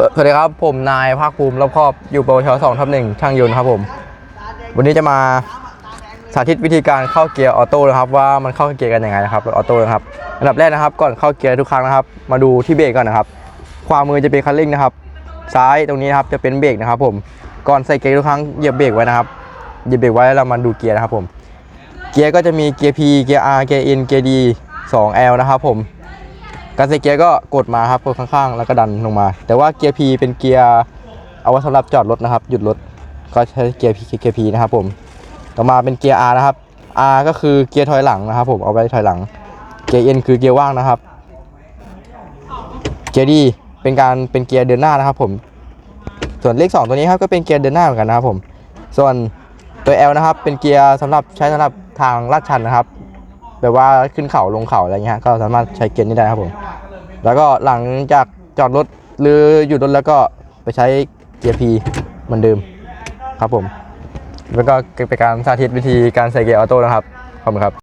สวัสดีครับ ผมนายภาคภูมิรอบครอบอยู่ปวชสองทับหนึ่งช่างยนต์ครับผม วันนี้จะมาสาธิตวิธีการเข้าเกียร์ออโต้นะครับ ว่ามันเข้าเกียร์กันยังไงนะครับออโต้นะครับอันดับแรกนะครับ ก่อนเข้าเกียร์ทุกครั้งนะครับ มาดูที่เบรกก่อนนะครับขวามือจะเป็นคันเร่งนะครับ ซ้ายตรงนี้นะครับจะเป็นเบรกนะครับ ผมก่อนใส่เกียร์ทุกครั้งเหยียบเบรกไว้นะครับเหยียบเบรกไว้แล้วเรามาดูเกียร์นะครับผมเกียร์ก็จะมีเกียร์ P เกียร์ R เกียร์ N เกียร์ D 2 L นะครับผม การใส่เกียร์ก็กดมาครับกดข้างๆ แล้วก็ดันลงมา แต่ว่าเกียร์ P เป็นเกียร์เอาไว้สำหรับจอดรถนะครับ หยุดรถก็ใช้เกียร์ P เกียร์ P นะครับผมต่อมาเป็นเกียร์ R นะครับ R ก็คือเกียร์ถอยหลังนะครับ ผมเอาไว้ถอยหลัง เกียร์ N คือเกียร์ว่างนะครับ เกียร์ D เป็นการเป็นเกียร์เดินหน้านะครับ ผม ส่วนเลข 2 ตัวนี้ครับก็เป็นเกียร์เดินหน้าเหมือนกันนะครับผม ส่วนตัว L นะครับ เป็นเกียร์สำหรับใช้สำหรับทางลาดชันนะครับ แบบว่าขึ้นเขาลงเขาอะไรเงี้ยก็สามารถใช้เกียร์นี้ได้ครับผม แล้วก็หลังจากจอดรถหรือหยุดรถแล้วก็ไปใช้เกียร์ P เหมือนเดิมครับผม แล้วก็เป็นการสาธิตวิธีการใส่เกียร์ออโต้นะครับขอบคุณครับ